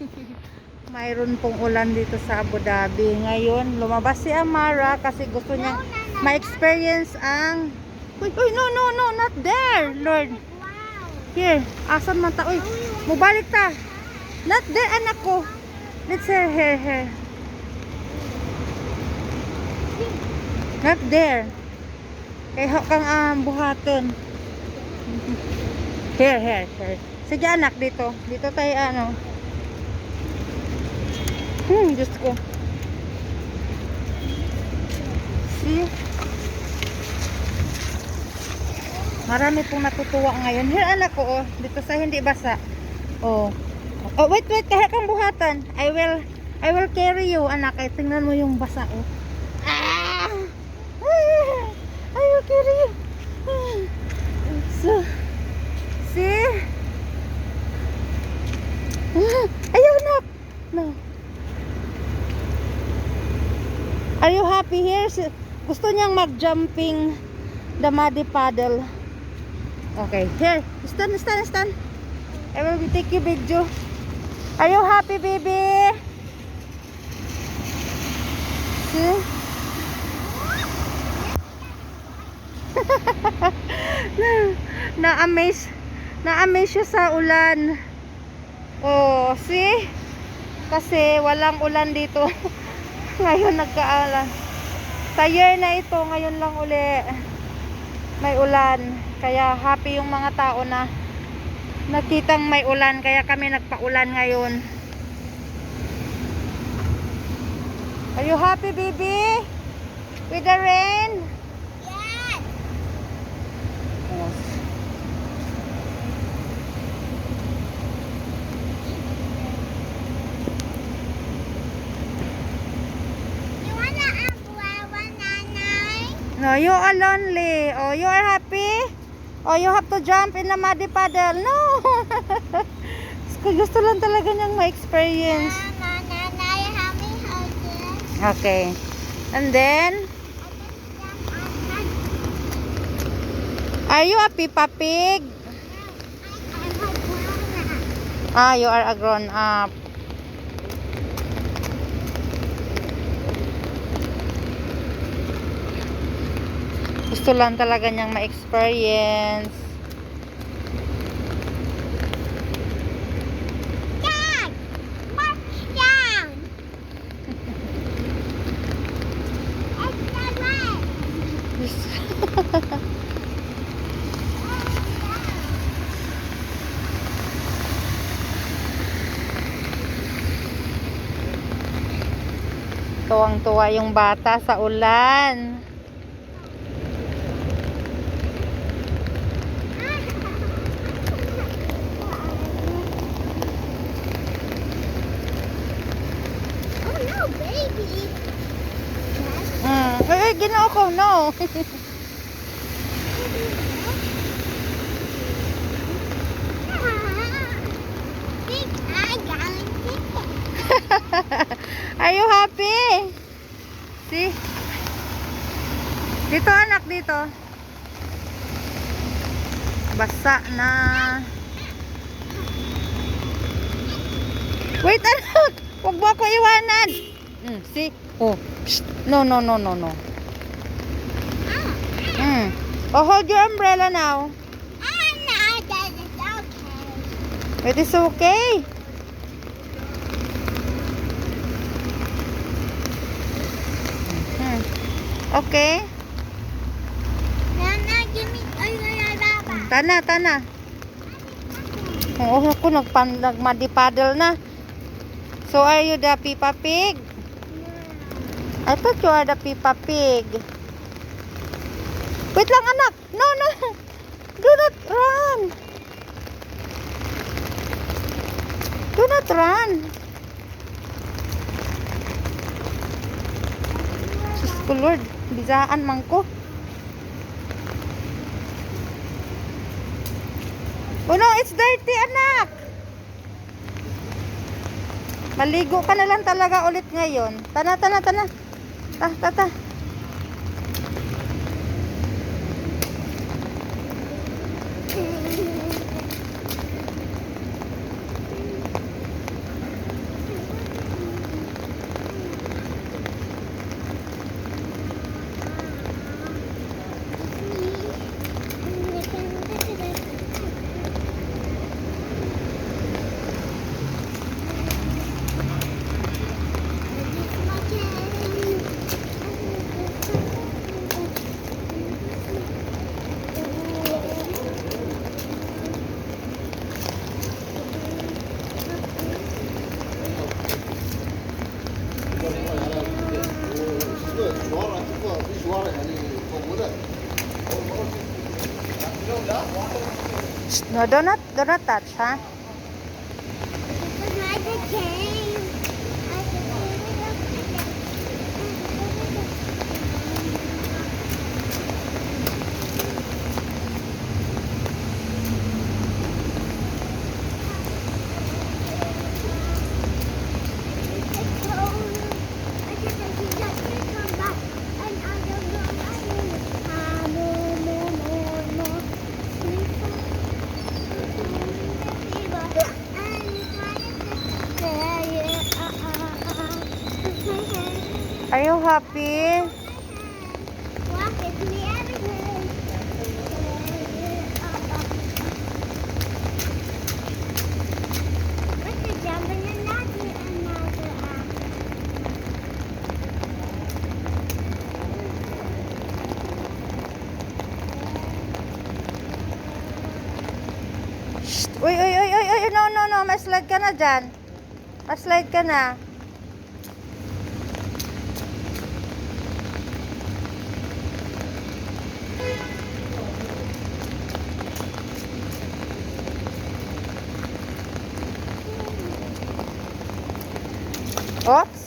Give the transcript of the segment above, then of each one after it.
Mayroon pong ulan dito sa Abu Dhabi. Ngayon, lumabas si Amara kasi gusto niya ma-experience ang... Uy, uy, no, no, no, not there, Lord. Here, asan man ta? Uy, mubalik ta. Not there, anak ko. Let's here, here, here. Not there. Kay ho kang um, buhaton. Here, here, here. Sige anak, dito. Dito tayo ano. Hmm, Diyos ko. See? Marami pong natutuwa ngayon. Here anak ko, oh. Dito sa hindi basa. Oh. Oh, wait, wait. Kaya kang buhatan. I will, I will carry you, anak. Ay, tingnan mo yung basa, oh. Ah! Ah! I will carry you. Ah. So, see? Ah, Ayaw, anak. No. Are you happy here? Si- Gusto niyang mag-jumping the muddy paddle. Okay, here. Stand, stand, stand. I will take you video. Are you happy, baby? See? Na-amaze. Na-amaze siya sa ulan. Oh, see? Kasi walang ulan dito. ngayon nagkaala. Sa year na ito, ngayon lang uli may ulan. Kaya happy yung mga tao na nakitang may ulan. Kaya kami nagpaulan ngayon. Are you happy, baby? With the rain? No, you are lonely. Oh, you are happy? Oh, you have to jump in the muddy puddle. No! Gusto lang talaga niyang ma-experience. Okay. And then, are you a Peppa Pig? Ah, you are a grown up. Gusto lang talaga niyang ma-experience. Tuwang-tuwa yung bata sa ulan. Oh no, baby. Mm. Ay, ginoo ko, no. Are you happy? See? Dito anak, dito. Basa na. Wait anak! Huwag mo ako iwanan! Mm, see? Oh. Psst. No, no, no, no, no. Mm. Oh, hold your umbrella now. Ah, no, that is okay. It is okay. Hmm. Okay. Nana, give me oh, baba. Tana, tana. Oo, ako nagpan nagmadi paddle na. So are you the Peppa Pig? I thought you are the Peppa Pig. No, no. Do not run. Do not run. Sus ko Lord, bisaan man ko. Oh no, it's dirty anak. Maligo ka na lang talaga ulit ngayon. Tana, tana, tana. Ta, ta, ta. No, do not, do not touch. Huh? Shh, uy, uy, uy, uy, uy, no, no, no, ma-slide ka na dyan. Ma-slide ka na. Oops.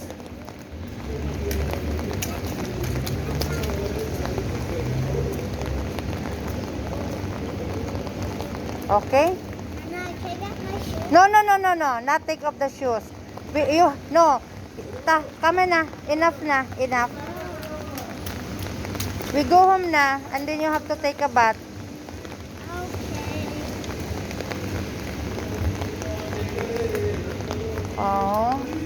Okay. No, no, no, no, no. Not take off the shoes. You, no. Ta, kama na. Enough na. Enough. We go home na. And then you have to take a bath. Okay. Oh.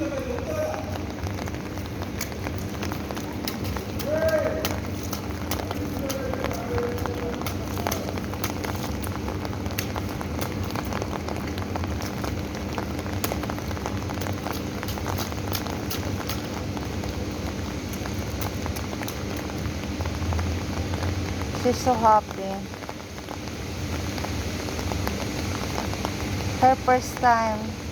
She's so happy. Her first time.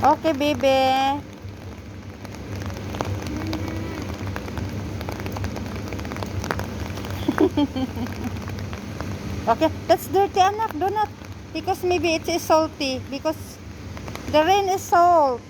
Okay, baby. okay, that's dirty, anak. Do not. Because maybe it is salty. Because the rain is salt.